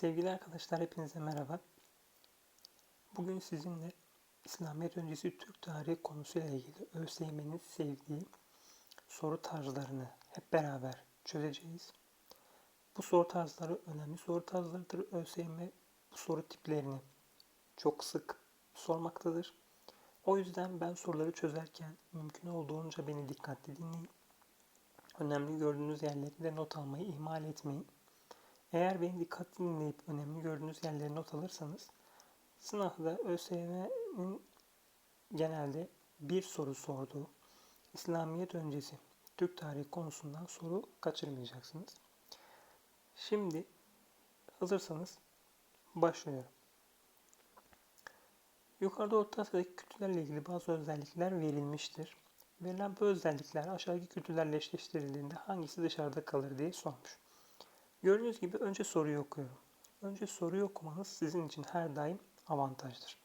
Sevgili arkadaşlar hepinize merhaba. Bugün sizinle İslamiyet öncesi Türk tarihi konusuyla ilgili ÖSYM'nin sevdiği soru tarzlarını hep beraber çözeceğiz. Bu soru tarzları önemli soru tarzlarıdır. ÖSYM bu soru tiplerini çok sık sormaktadır. O yüzden ben soruları çözerken mümkün olduğunca beni dikkatli dinleyin. Önemli gördüğünüz yerleri de not almayı ihmal etmeyin. Eğer beni dikkatli dinleyip önemli gördüğünüz yerleri not alırsanız sınavda ÖSYM'nin genelde bir soru sorduğu İslamiyet öncesi Türk tarihi konusundan soru kaçırmayacaksınız. Şimdi hazırsanız başlıyorum. Yukarıda Orta Asya'daki kültürlerle ilgili bazı özellikler verilmiştir. Verilen bu özellikler aşağıdaki kültürlerle eşleştirildiğinde hangisi dışarıda kalır diye sormuş. Gördüğünüz gibi önce soruyu okuyorum. Önce soruyu okumanız sizin için her daim avantajdır.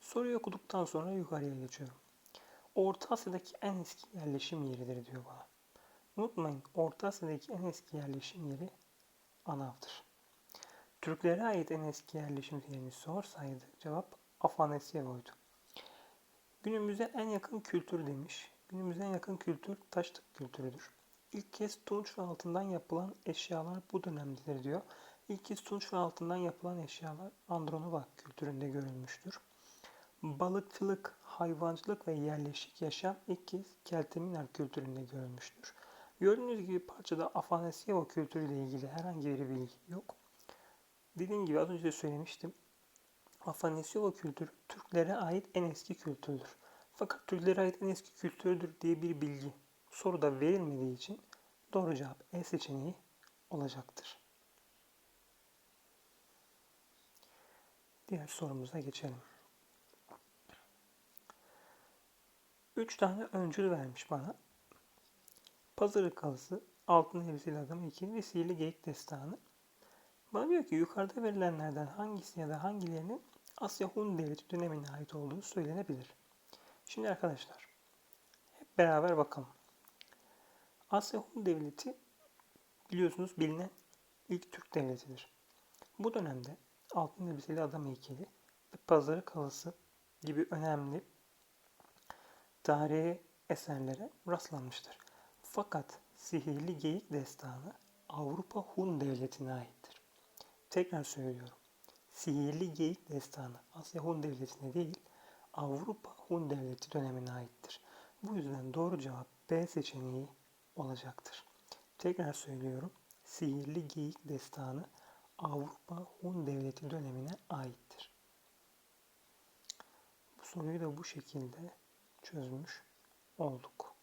Soruyu okuduktan sonra yukarıya geçiyorum. Orta Asya'daki en eski yerleşim yeridir diyor bana. Unutmayın Orta Asya'daki en eski yerleşim yeri Anav'dır. Türklere ait en eski yerleşim yerini sorsaydı cevap Afanasyevo'ydu. Günümüze en yakın kültür demiş. Günümüze en yakın kültür taşlık kültürüdür. İlk kez tunç ve altından yapılan eşyalar bu dönemdedir diyor. İlk kez tunç ve altından yapılan eşyalar Andronova kültüründe görülmüştür. Balıkçılık, hayvancılık ve yerleşik yaşam ilk kez Kelteminar kültüründe görülmüştür. Gördüğünüz gibi parçada Afanasyevo kültürüyle ilgili herhangi bir bilgi yok. Dediğim gibi az önce söylemiştim. Afanasyevo kültürü Türklere ait en eski kültürdür. Fakat Türklere ait en eski kültürdür diye bir bilgi soruda verilmediği için doğru cevap E seçeneği olacaktır. Diğer sorumuza geçelim. 3 tane öncül vermiş bana. Pazarı kalısı, altın elbiseli adam 2 ve sihirli geyik destanı. Bana diyor ki yukarıda verilenlerden hangisi ya da hangilerinin Asya Hun Devleti dönemine ait olduğu söylenebilir. Şimdi arkadaşlar hep beraber bakalım. Asya Hun Devleti biliyorsunuz bilinen ilk Türk devletidir. Bu dönemde altın elbiseli adam heykeli ve pazarı kalısı gibi önemli tarihi eserlere rastlanmıştır. Fakat sihirli geyik destanı Avrupa Hun Devleti'ne aittir. Tekrar söylüyorum. Sihirli geyik destanı Asya Hun Devleti'ne değil, Avrupa Hun Devleti dönemine aittir. Bu yüzden doğru cevap B seçeneği olacaktır. Tekrar söylüyorum. Sihirli Geyik Destanı Avrupa Hun Devleti dönemine aittir. Bu soruyu da bu şekilde çözmüş olduk.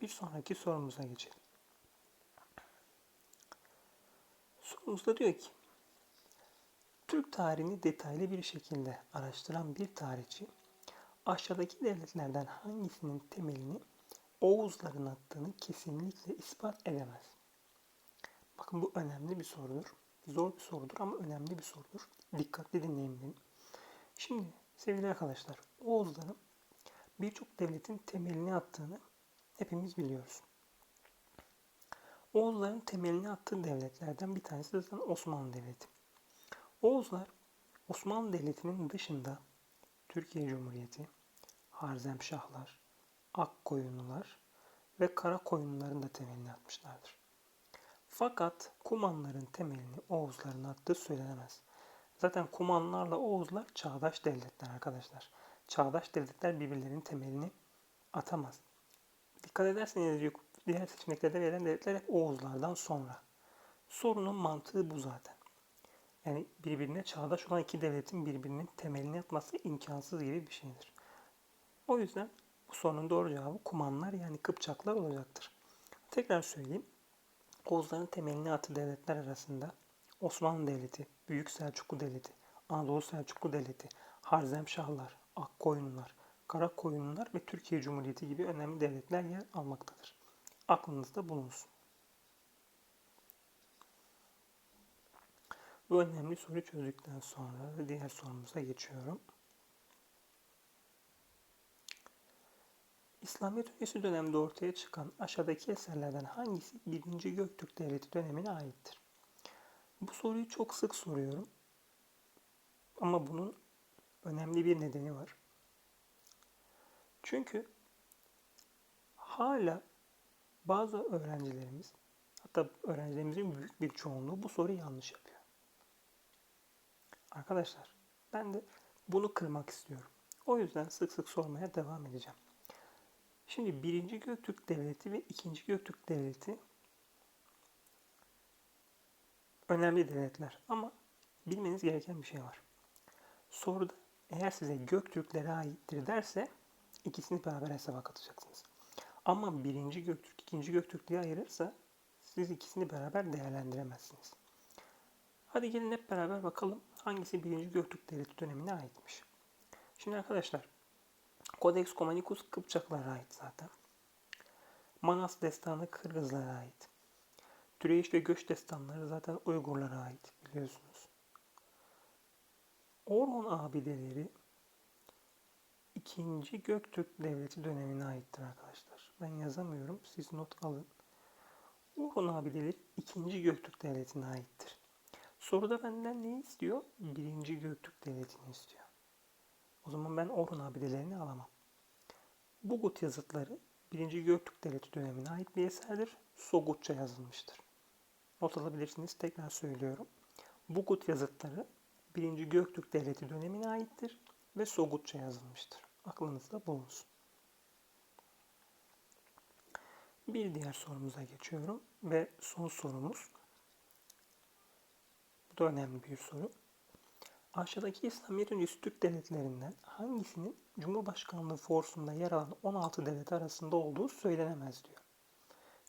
Bir sonraki sorumuza geçelim. Sorumuzda diyor ki Türk tarihini detaylı bir şekilde araştıran bir tarihçi aşağıdaki devletlerden hangisinin temelini Oğuzların attığını kesinlikle ispat edemez. Bakın bu önemli bir sorudur. Zor bir sorudur ama önemli bir sorudur. Dikkatli dinleyin beni. Şimdi sevgili arkadaşlar Oğuzların birçok devletin temelini attığını hepimiz biliyoruz. Oğuzların temelini attığı devletlerden bir tanesi de zaten Osmanlı Devleti. Oğuzlar Osmanlı Devleti'nin dışında Türkiye Cumhuriyeti, Harzemşahlar, Akkoyunlular ve Karakoyunluların da temelini atmışlardır. Fakat Kumanların temelini Oğuzların attığı söylenemez. Zaten Kumanlarla Oğuzlar çağdaş devletler arkadaşlar. Çağdaş devletler birbirlerinin temelini atamaz. Dikkat ederseniz diğer seçeneklerde verilen devletler hep Oğuzlardan sonra. Sorunun mantığı bu zaten. Yani birbirine çağdaş olan iki devletin birbirinin temelini atması imkansız gibi bir şeydir. O yüzden bu sorunun doğru cevabı Kumanlar yani Kıpçaklar olacaktır. Tekrar söyleyeyim. Oğuzların temelini atı devletler arasında Osmanlı Devleti, Büyük Selçuklu Devleti, Anadolu Selçuklu Devleti, Harzemşahlar, Akkoyunlular, Karakoyunlular ve Türkiye Cumhuriyeti gibi önemli devletler yer almaktadır. Aklınızda bulunsun. Bu önemli soruyu çözdükten sonra diğer sorumuza geçiyorum. İslamiyet öncesi dönemde ortaya çıkan aşağıdaki eserlerden hangisi 1. Göktürk Devleti dönemine aittir? Bu soruyu çok sık soruyorum. Ama bunun önemli bir nedeni var. Çünkü hala bazı öğrencilerimiz hatta öğrencilerimizin büyük bir çoğunluğu bu soruyu yanlış yapıyor. Arkadaşlar ben de bunu kırmak istiyorum. O yüzden sık sık sormaya devam edeceğim. Şimdi birinci Göktürk Devleti ve ikinci Göktürk Devleti önemli devletler ama bilmeniz gereken bir şey var. Soruda eğer size Göktürklere aittir derse ikisini beraber hesaba katacaksınız. Ama birinci Göktürk, ikinci Göktürk diye ayırırsa siz ikisini beraber değerlendiremezsiniz. Hadi gelin hep beraber bakalım hangisi birinci Göktürk Devleti dönemine aitmiş. Şimdi arkadaşlar Codex Comanicus Kıpçaklara ait zaten. Manas Destanı Kırgızlara ait. Türeyiş ve Göç Destanları zaten Uygurlara ait biliyorsunuz. Orhon abideleri 2. Göktürk Devleti dönemine aittir arkadaşlar. Ben yazamıyorum. Siz not alın. Orhon abideleri 2. Göktürk Devleti'ne aittir. Soruda benden ne istiyor? 1. Göktürk Devleti'ni istiyor. O zaman ben Orhun abidelerini alamam. Bugut yazıtları 1. Göktürk Devleti dönemine ait bir eserdir. Sogutça yazılmıştır. Not alabilirsiniz. Tekrar söylüyorum. Bugut yazıtları 1. Göktürk Devleti dönemine aittir ve Sogutça yazılmıştır. Aklınızda bulunsun. Bir diğer sorumuza geçiyorum ve son sorumuz. Bu da önemli bir soru. Aşağıdaki İslamiyet'in üst Türk devletlerinden hangisinin Cumhurbaşkanlığı forsunda yer alan 16 devlet arasında olduğu söylenemez diyor.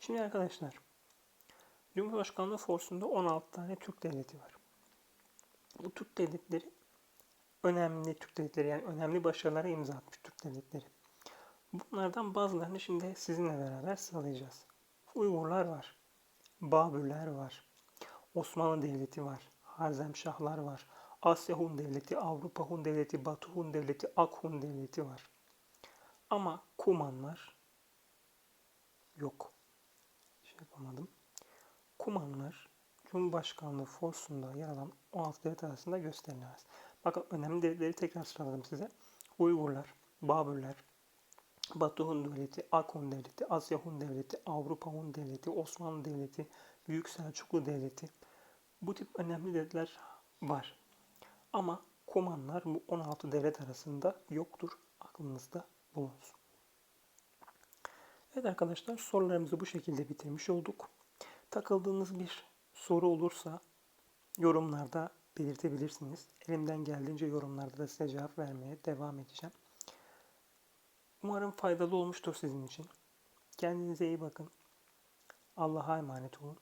Şimdi arkadaşlar Cumhurbaşkanlığı forsunda 16 tane Türk devleti var. Bu Türk devletleri önemli Türk devletleri yani önemli başarılara imza atmış Türk devletleri. Bunlardan bazılarını şimdi sizinle beraber sıralayacağız. Uygurlar var. Babürler var. Osmanlı Devleti var. Harzemşahlar var. Asya Hun Devleti, Avrupa Hun Devleti, Batı Hun Devleti, Ak Hun Devleti var. Ama Kumanlar yok. Şey yapamadım. Kumanlar Cumhurbaşkanlığı forsunda yer alan 16 devlet arasında gösterilemez. Bakın önemli devletleri tekrar sıraladım size. Uygurlar, Babürler, Batı Hun Devleti, Ak Hun Devleti, Asya Hun Devleti, Avrupa Hun Devleti, Osmanlı Devleti, Büyük Selçuklu Devleti. Bu tip önemli devletler var. Ama Kumanlar bu 16 devlet arasında yoktur. Aklınızda bulunsun. Evet arkadaşlar sorularımızı bu şekilde bitirmiş olduk. Takıldığınız bir soru olursa yorumlarda belirtebilirsiniz. Elimden geldiğince yorumlarda da size cevap vermeye devam edeceğim. Umarım faydalı olmuştur sizin için. Kendinize iyi bakın. Allah'a emanet olun.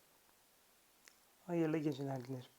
Hayırlı geceler dilerim.